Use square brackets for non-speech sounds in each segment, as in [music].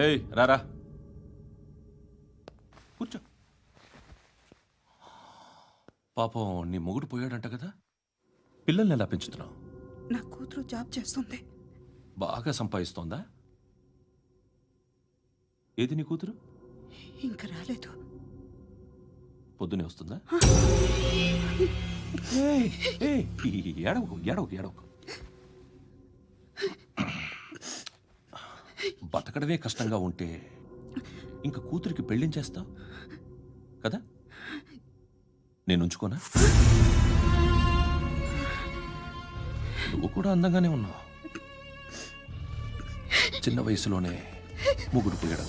ఏయ్ రారా కూర్చో. పాపం నీ మొగుడు పోయాడంట కదా? పిల్లల్ని ఎలా పెంచుతున్నావు? నా కూతురు జాబ్ చేస్తుంది. బాగా సంపాదిస్తోందా? ఏది నీ కూతురు? ఇంకా రాలేదు. పొద్దునే వస్తుందా? ఏయ్, ఏయ్, ఏడవకు ఏడవకు ఏడవకు. బతకడమే కష్టంగా ఉంటే ఇంక కూతురికి పెళ్ళించేస్తావు కదా? నేను ఉంచుకోనా? నువ్వు కూడా అందంగానే ఉన్నావు. చిన్న వయసులోనే ముగ్గురు పోయడం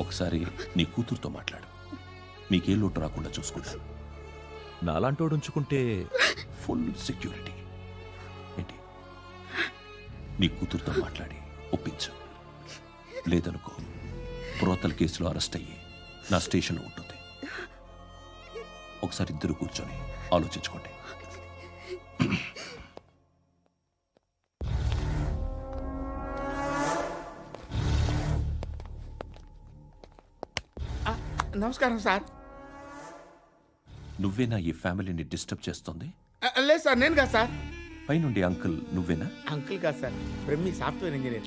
ఒకసారి నీ కూతురుతో మాట్లాడు. మీకే లోటు రాకుండా చూసుకుంటాను నాలాంటోడు ఉంచుకుంటే ఫుల్ సెక్యూరిటీ. ఏంటి? నీ కూతురుతో మాట్లాడి ఒప్పించు. లేదనుకో ప్రోతల కేసులో అరెస్ట్ అయ్యి నా స్టేషన్లో ఉంటుంది. ఒకసారి ఇద్దరు కూర్చొని ఆలోచించుకోండి. నమస్కారం సార్. నువ్వేనా ఈ ఫ్యామిలీని డిస్టర్బ్ చేస్తుంది? లేదు సార్ నేను కాదు సార్. పైనుండి అంకుల్ నువ్వేనా? అంకుల్ కాదు సార్ బ్రహ్మి సాఫ్ట్వేర్ ఇంజనీర్.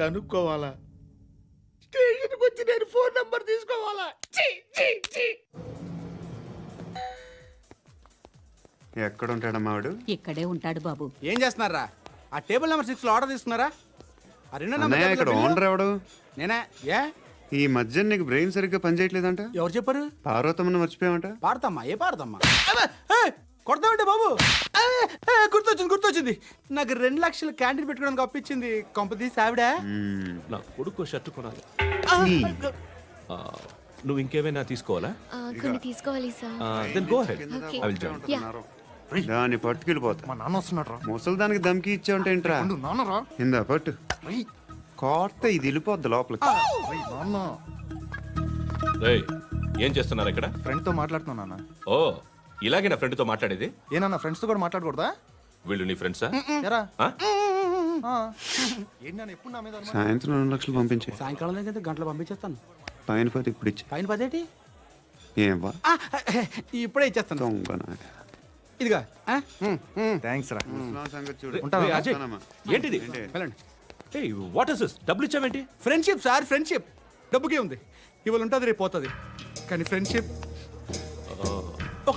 కనుక్కోవాలా? స్టేషన్కి వచ్చి నేను ఫోన్ నెంబర్ తీసుకోవాలా. ఎక్కడ ఉంటాడమ్మా వాడు? ఇక్కడే ఉంటాడు బాబు. ఏం చేస్తున్నారా? ఆ టేబుల్ నెంబర్ సిక్స్లో ఆర్డర్ తీసుకున్నారా? ఆ రెండో నెంబర్ అన్నయ్య ఇక్కడ టేబుల్ ఓనర్ ఎవడు? నేనే? ఏ? ఈ మధ్య నీకు బ్రెయిన్ సరిగ్గా పనిచేయట్లేదంట? ఎవరు చెప్పారు? పార్వతమ్మను మర్చిపోయామంట పాడతామ్మా ఏ పాడతామ్మా? కొడతామంటే బాబు. ఏ, గుర్తొచ్చింది గుర్తొచ్చింది. నాకు రెండు లక్షలు క్యాంటీన్ పెట్టుకోవడానికి అప్పించింది కొంపదీసి ఆవిడ. నా కొడుకు షర్ట్ కొనాలి. ఆ, నువ్వు ఇంకేమైనా తీసుకోవాలా? ఆ, కొన్ని తీసుకోవాలి sir. Then go ahead okay. I will join దాన్ని పట్టుకెళ్ళిపోతా. మా నాన్న వస్తున్నాడు రా ముసలి దానికి దమ్కి ఇచ్చావంటే ఏంట్రా? నాన్న రా ఇందా పట్టు. రేయ్, కోర్త ఇది వెళ్ళిపోద్ది లోపలికి. రేయ్, నాన్న. రేయ్, ఏం చేస్తున్నారు ఇక్కడ? ఫ్రెండ్తో మాట్లాడుతున్నా నాన్న. ఓ ఇలాగే నా ఫ్రెండ్తో మాట్లాడేది? ఏనన్నా ఫ్రెండ్స్తో కూడా మాట్లాడకూడదా? వీళ్ళు నీ ఫ్రెండ్సా ఎరా. ఎప్పుడు నా మీద అనుమానం? సాయంత్రం రెండు లక్షలు పంపించే. సాయంకాలం దగ్గర గంటలు పంపించేస్తాను. పైన పోతే ఇప్పుడు ఇచ్చే. పైన పదేటి ఏం వా ఆ, ఇప్పుడే ఇచ్చేస్తాను. ఇదిగా ఆ? థ్యాంక్స్ రా. ముసలాం సంగతి చూడు. ఉంటాను. రేయ్, అజయ్, ఉంటానమ్మా. ఏంటిది? వెళ్ళండి. ఏయ్ వాట్ ఇస్ దిస్ డబ్బులు ఇచ్చావేంటి? ఫ్రెండ్షిప్ సార్ ఫ్రెండ్షిప్ డబ్బుకే ఉంది. ఇవాళ ఉంటుంది రేపు పోతుంది. కానీ ఫ్రెండ్షిప్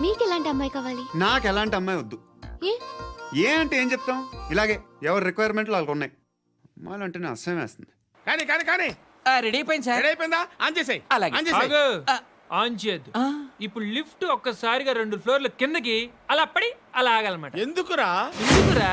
మీకు ఎలాంటి అమ్మాయి కావాలి? నాకు ఎలాంటి అమ్మాయి వద్దు. ఏ? ఏ అంటే ఏం చెప్తాం? ఇలాగే ఎవరి రిక్వైర్మెంట్లు వాళ్ళకు ఉన్నాయి. అమ్మాయిలు అంటేనే అసహ్యం వేస్తుంది. కానీ కానీ కానీ. రెడీ అయిపోయింది సార్. రెడీ అయిపోయిందా? ఆన్ చేసేయ్. అలాగే. ఆన్ చేసేయ్. ఆగు. ఆన్ చేయద్దు. ఇప్పుడు లిఫ్ట్ ఒక్కసారిగా రెండు ఫ్లోర్ల కిందకి అలా పడి అలా ఆగాలన్నమాట. ఎందుకురా? ఎందుకురా?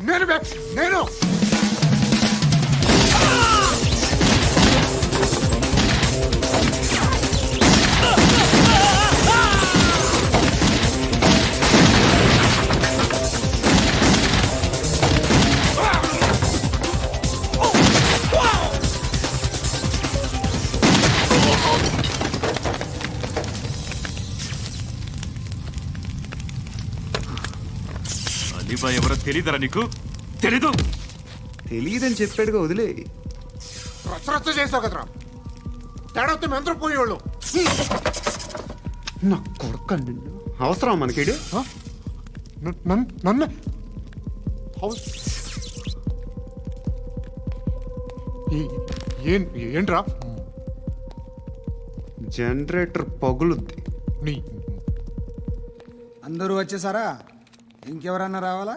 నేను నేను తెలీదరా నీకు? తెలీదు. తెలియదని చెప్పాడుగా వదిలే. రచ్చ రచ్చ చేసావు కదరా. తేడా వస్తే మెంతరం పోయేవాళ్ళు. నా కొడుకు నిన్ను. అవసరం మనకిడు? నన్ను ఏంట్రా? జనరేటర్ పగులుద్ది. నీ అందరూ వచ్చేసారా? ఇంకెవరన్నా రావాలా?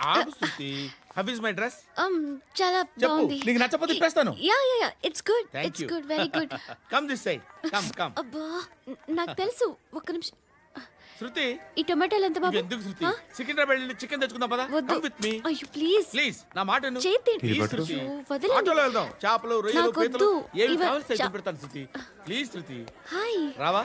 ఆగు Shruti how is my dress um చాలా చెప్పు. బాగుంది. నీకు నచ్చకపోతే తిప్పేస్తాను. Yeah yeah yeah it's good Thank it's you. Good very good come this side come come అబ్బా న- నాకు తెలుసు ఒక్క నిమిషం. శృతి? ఈ టొమాటోలు ఎంత బాబు? ఎందుకు శృతి? ఆ? సికింద్రాబాద్ వెళ్ళి చికెన్ తెచ్చుకుందాం పదా? వద్దు. కమ్ విత్ మీ అయ్యో ప్లీజ్ ప్లీజ్ నా మాట విను. చేతి Please, శృతి. అయ్యో, వదలండి. ఆటోలో వెళ్దాం. చేపలు రొయ్యలు నాకొద్దు. పీతలు ఏమి ఇవ- కావాలి చా- పెడతాను శృతి. Please Shruti. హాయ్. రావా?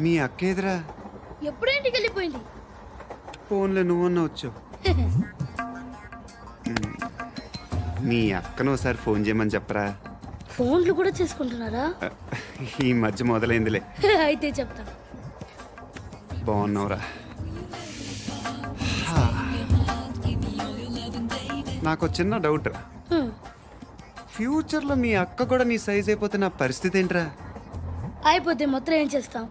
మీ అక్క ఎదురా ఎప్పుడు ఇంటికి వెళ్ళిపోయింది. ఫోన్లో నువ్వన్నా వచ్చావు. [laughs] మీ అక్కను ఒకసారి ఫోన్ చేయమని చెప్పరా? ఫోన్లు కూడా చేసుకుంటున్నారా? ఈ మధ్య మొదలైందిలే. [laughs] అయితే చెప్తా. బాగున్నావురా. నాకు చిన్న డౌట్ రా. ఫ్యూచర్లో మీ అక్క కూడా నీ సైజ్ అయిపోతే నా పరిస్థితి ఏంట్రా? అయిపోతే మొత్తం ఏం చేస్తాం?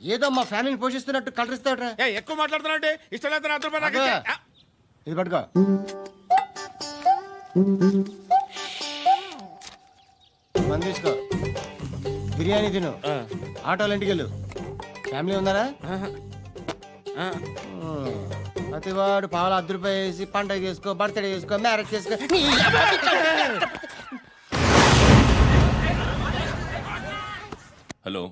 ఏదో మా ఫ్యామిలీని పోషిస్తున్నట్టు కలరిస్తావుట్రా ఏయ్, ఎక్కువ మాట్లాడుతున్నావు అంటే ఇష్టం లేదు రూపాయలు నాకు. ఇచ్చే. ఆ, ఇది పట్టుకో. మంది తీసుకో. బిర్యానీ తిను. ఆటోలు ఇంటికి వెళ్ళు. ఫ్యామిలీ ఉన్నారా? ప్రతివాడు పావులు అర్ధ రూపాయి వేసి పండగ చేసుకో బర్త్డే చేసుకో మ్యారేజ్ చేసుకో. నీ హలో.